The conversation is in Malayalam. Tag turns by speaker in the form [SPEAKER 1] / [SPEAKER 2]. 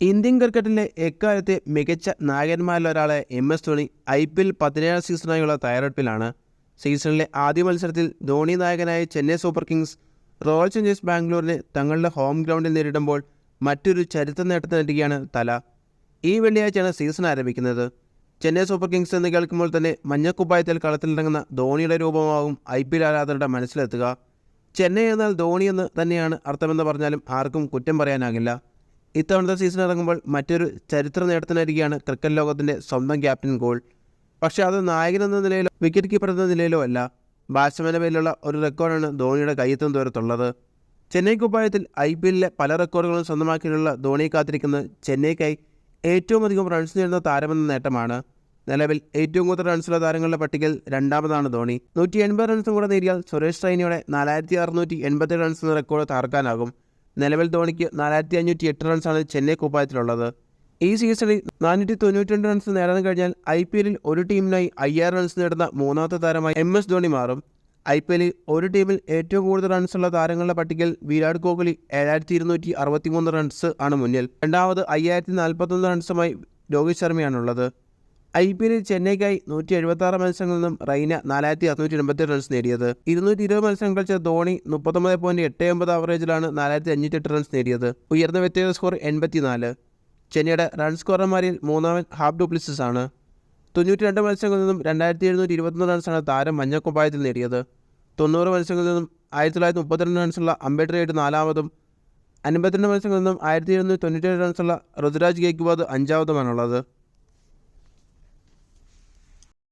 [SPEAKER 1] ഇന്ത്യൻ ക്രിക്കറ്റിലെ എക്കാലത്തെ മികച്ച നായകന്മാരിലൊരാളെ M S Dhoni I P L പതിനേഴാം സീസണായുള്ള തയ്യാറെടുപ്പിലാണ്. സീസണിലെ ആദ്യ മത്സരത്തിൽ ധോണി നായകനായ Chennai super kings royal challengers ബാംഗ്ലൂരിനെ തങ്ങളുടെ ഹോം ഗ്രൗണ്ടിൽ നേരിടുമ്പോൾ മറ്റൊരു ചരിത്ര നേട്ടത്തിനെത്തുകയാണ് തല. ഈ വെള്ളിയാഴ്ചയാണ് സീസൺ ആരംഭിക്കുന്നത്. ചെന്നൈ സൂപ്പർ കിങ്സ് എന്ന് കേൾക്കുമ്പോൾ തന്നെ മഞ്ഞക്കുപ്പായത്തിൽ കളത്തിലിറങ്ങുന്ന ധോണിയുടെ രൂപമാവും ഐ പി എൽ ആരാധകരുടെ മനസ്സിലെത്തുക. ചെന്നൈ എന്നാൽ ധോണി എന്ന് തന്നെയാണ് അർത്ഥമെന്ന് പറഞ്ഞാലും ആർക്കും കുറ്റം പറയാനാകില്ല. ഇത്തവണത്തെ സീസൺ ഇറങ്ങുമ്പോൾ മറ്റൊരു ചരിത്ര നേട്ടത്തിനരികെയാണ് ക്രിക്കറ്റ് ലോകത്തിന്റെ സ്വന്തം ക്യാപ്റ്റൻ ഗോൾ പക്ഷേ അത് നായകൻ എന്ന നിലയിലോ വിക്കറ്റ് കീപ്പർ എന്ന നിലയിലോ അല്ല. ബാറ്റ്സ്മാന്റെ പേരിലുള്ള ഒരു റെക്കോർഡാണ് ധോണിയുടെ കയ്യെത്തും ദൂരത്തുള്ളത്. ചെന്നൈ കുപ്പായത്തിൽ ഐ പി എല്ലിലെ പല റെക്കോർഡുകളും സ്വന്തമാക്കിയിട്ടുള്ള ധോണിയെ കാത്തിരിക്കുന്ന ചെന്നൈക്കായി ഏറ്റവും അധികം റൺസ് നേടുന്ന താരമെന്ന നേട്ടമാണ്. നിലവിൽ ഏറ്റവും കൂടുതൽ റൺസുള്ള താരങ്ങളുടെ പട്ടികയിൽ രണ്ടാമതാണ് ധോണി. നൂറ്റി എൺപത് റൺസും കൂടെ നേടിയാൽ സുരേഷ് റൈനയുടെ നാലായിരത്തി അറുന്നൂറ്റി എൺപത്തി റൺസ് എന്ന റെക്കോർഡ് തകർക്കാനാകും നിലവിൽ ധോണിക്ക് നാലായിരത്തി അഞ്ഞൂറ്റി എട്ട് റൺസാണ് ചെന്നൈ കുപ്പായത്തിലുള്ളത്. ഈ സീസണിൽ നാനൂറ്റി തൊണ്ണൂറ്റി രണ്ട് റൺസ് നേടാൻ കഴിഞ്ഞാൽ ഐ പി എല്ലിൽ ഒരു ടീമിനായി അയ്യായിരം റൺസ് നേടുന്ന മൂന്നാമത്തെ താരമായി എം എസ് ധോണി മാറും. ഐ പി എല്ലിൽ ഒരു ടീമിൽ ഏറ്റവും കൂടുതൽ റൺസുള്ള താരങ്ങളുടെ പട്ടികയിൽ വിരാട് കോഹ്ലി ഏഴായിരത്തി ഇരുന്നൂറ്റി അറുപത്തി മൂന്ന് റൺസ് ആണ് മുന്നിൽ. രണ്ടാമത് അയ്യായിരത്തി നാൽപ്പത്തൊന്ന് റൺസുമായി രോഹിത് ശർമ്മയാണുള്ളത്. ഐ പി എല്ലിൽ ചെന്നൈക്കായി നൂറ്റി എഴുപത്തി ആറ് മത്സരങ്ങളിൽ നിന്നും റൈന നാലായിരത്തി അറുന്നൂറ്റി എൺപത്തി റൺസ് നേടിയത്. ഇരുന്നൂറ്റി ഇരുപത് മത്സരം കളിച്ച ധോണി മുപ്പത്തൊമ്പത് പോയിന്റ് എട്ട് ഒമ്പത് ആവറേജിലാണ് നാലായിരത്തി അഞ്ഞൂറ്റി എട്ട് റൺസ് നേടിയത്. ഉയർന്ന വ്യക്തിഗത സ്കോർ എൺപത്തിനാല്. ചെന്നൈയുടെ റൺ സ്കോറർമാരിൽ മൂന്നാമൻ ഹാഫ് ഡുപ്ലിസസ് ആണ്. തൊണ്ണൂറ്റി രണ്ട് മത്സരങ്ങളിൽ നിന്നും രണ്ടായിരത്തി എഴുന്നൂറ്റി ഇരുപത്തൊന്ന് റൺസാണ് താരം മഞ്ഞക്കുപ്പായത്തിൽ നേടിയത്. തൊണ്ണൂറ് മത്സരങ്ങളിൽ നിന്നും ആയിരത്തി തൊള്ളായിരത്തി മുപ്പത്തിരണ്ട് റൺസുള്ള അംബേദ്കർ ആയിട്ട് നാലാമതും അൻപത്തിരണ്ട് മത്സരങ്ങളിൽ നിന്നും ആയിരത്തി എഴുന്നൂറ്റി തൊണ്ണൂറ്റേഴ് റൺസുള്ള ഋതുരാജ് ഗേക്വാദ് അഞ്ചാമതുമാണുള്ളത്